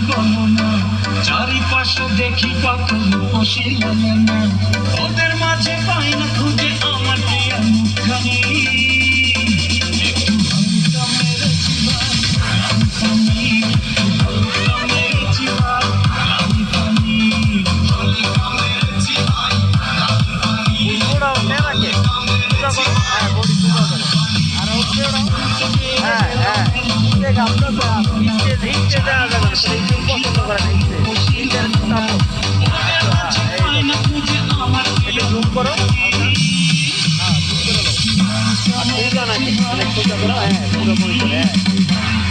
গণনা চারিপাশে দেখি কত শিলানা হিটে হিটে যাওয়া যাবে না হিটে পছন্দ করে না হিটে হিটের তাপক এটা জুম করো হ্যাঁ জুম করে নাকি অনেক সোজা করো হ্যাঁ পুরোপুরি করে হ্যাঁ